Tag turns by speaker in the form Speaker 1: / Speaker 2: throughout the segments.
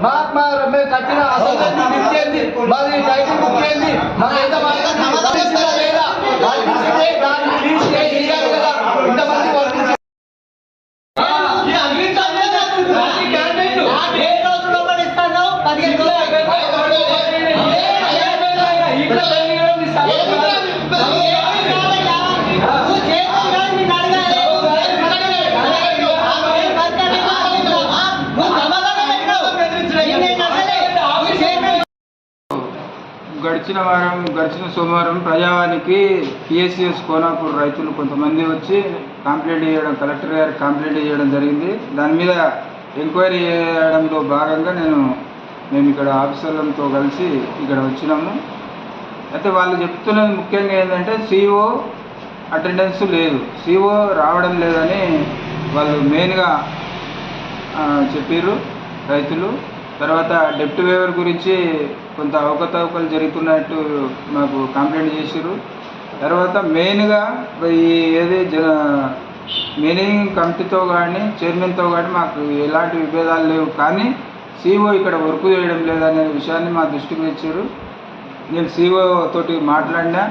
Speaker 1: మాకు మేము కట్టిన అసలు మాది టైటిల్ బుక్ చేయండి. మాకు ఎంత
Speaker 2: గడిచిన వారం గడిచిన సోమవారం ప్రజావానికి పిఎస్సిఎస్ కోనాపూర్ రైతులు కొంతమంది వచ్చి కంప్లైంట్ చేయడం కలెక్టర్ గారికి కంప్లైంట్ చేయడం జరిగింది. దాని మీద ఎంక్వైరీ చేయడంలో భాగంగా నేను మేము ఇక్కడ ఆఫీసర్లతో కలిసి ఇక్కడ వచ్చినాము. అయితే వాళ్ళు చెప్తున్నది ముఖ్యంగా ఏంటంటే సిఓ అటెండెన్స్ లేదు. సిఓ రావడం లేదని వాళ్ళు మెయిన్గా చెప్పారు రైతులు. తర్వాత డెప్ట్ వేవర్ గురించి కొంత అవకతవకలు జరుగుతున్నట్టు మాకు కంప్లైంట్ చేశారు తర్వాత మెయిన్గా ఈ ఏది జన మేనేజింగ్ కమిటీతో కానీ చైర్మన్తో కానీ మాకు ఎలాంటి విభేదాలు లేవు. కానీ సిఓ ఇక్కడ వర్క్ చేయడం లేదనే విషయాన్ని మా దృష్టికి తెచ్చారు నేను సిఓ తోటి మాట్లాడినా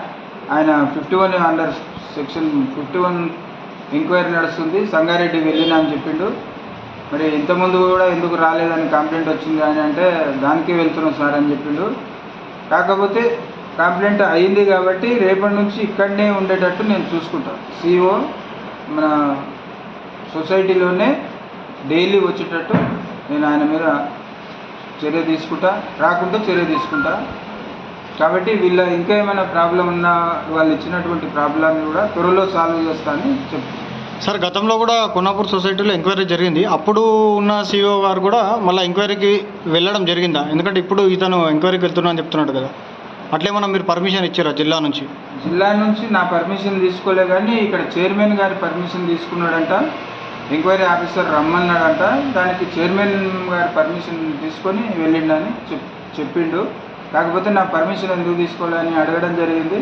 Speaker 2: ఆయన fifty one under section fifty one enquiry నడుస్తుంది సంగారెడ్డి వెళ్ళినా అని చెప్పిండు. మరి ఇంతకుముందు కూడా ఎందుకు రాలేదని కంప్లైంట్ వచ్చింది అని అంటే దానికే వెళ్తున్నాం సార్ అని చెప్పిండు. కాకపోతే కంప్లైంట్ అయింది కాబట్టి రేపటి నుంచి ఇక్కడనే ఉండేటట్టు నేను చూసుకుంటాను సిఓ మన సొసైటీలోనే డైలీ వచ్చేటట్టు నేను ఆయన మీద చర్య తీసుకుంటా రాకుండా చర్య తీసుకుంటా. కాబట్టి వీళ్ళ ఇంకా ఏమైనా ప్రాబ్లం ఉన్నా వాళ్ళు ఇచ్చినటువంటి ప్రాబ్లాన్ని కూడా త్వరలో సాల్వ్ చేస్తా అని చెప్తాను
Speaker 3: సార్ గతంలో కూడా కొన్నాపూర్ సొసైటీలో ఎంక్వైరీ జరిగింది. అప్పుడు ఉన్న సీఈఓ గారు కూడా మళ్ళీ ఎంక్వైరీకి వెళ్ళడం జరిగిందా? ఎందుకంటే ఇప్పుడు ఇతను ఎంక్వైరీకి వెళ్తున్నా అని చెప్తున్నాడు కదా. అట్లేమన్నా మీరు పర్మిషన్ ఇచ్చారా జిల్లా నుంచి?
Speaker 2: జిల్లా నుంచి నా పర్మిషన్ తీసుకోలే కానీ ఇక్కడ చైర్మన్ గారి పర్మిషన్ తీసుకున్నాడంట. ఎంక్వైరీ ఆఫీసర్ రమ్మన్నాడంట. దానికి చైర్మన్ గారి పర్మిషన్ తీసుకొని వెళ్ళిండని చెప్ చెప్పిండు. కాకపోతే నా పర్మిషన్ ఎందుకు తీసుకోవాలని అడగడం జరిగింది.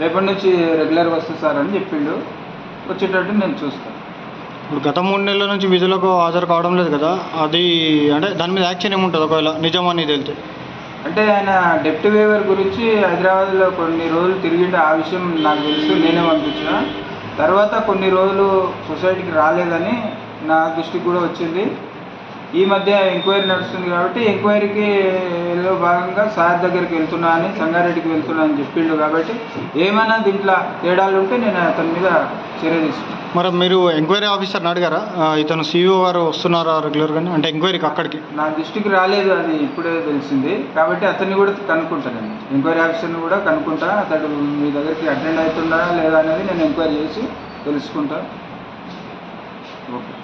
Speaker 2: రేపటి నుంచి రెగ్యులర్గా వస్తుంది సార్ అని చెప్పిండు. వచ్చేటట్టు నేను చూస్తాను
Speaker 3: ఇప్పుడు గత మూడు నెలల నుంచి విధులకు హాజరు కావడం లేదు కదా అది అంటే దాని మీద యాక్షన్ ఏముంటుంది ఒకవేళ నిజమని తెలితే
Speaker 2: అంటే ఆయన డెప్ట్ వేవర్ గురించి హైదరాబాద్లో కొన్ని రోజులు తిరిగింటే ఆ విషయం నాకు తెలుసు నేనే పంపించిన. తర్వాత కొన్ని రోజులు సొసైటీకి రాలేదని నా దృష్టికి కూడా వచ్చింది. ఈ మధ్య ఎంక్వైరీ నడుస్తుంది కాబట్టి ఎంక్వైరీకి ఏదో భాగంగా సార్ దగ్గరికి వెళ్తున్నా అని సంగారెడ్డికి వెళ్తున్నా అని చెప్పిండు కాబట్టి ఏమైనా దీంట్లో తేడాలు ఉంటే నేను అతని మీద చర్య తీసుకుంటాను
Speaker 3: మరి మీరు ఎంక్వైరీ ఆఫీసర్ని అడిగారా? ఇతను సీఈఓ గారు వస్తున్నారా రెగ్యులర్గానే? అంటే ఎంక్వైరీకి అక్కడికి.
Speaker 2: నా దృష్టికి రాలేదు అది ఇప్పుడే తెలిసింది. కాబట్టి అతన్ని కూడా కనుక్కుంటాను ఎంక్వైరీ ఆఫీసర్ని కూడా కనుక్కుంటా అతడు మీ దగ్గరికి అటెండ్ అవుతుందా లేదా అనేది నేను ఎంక్వైరీ చేసి తెలుసుకుంటా. ఓకే.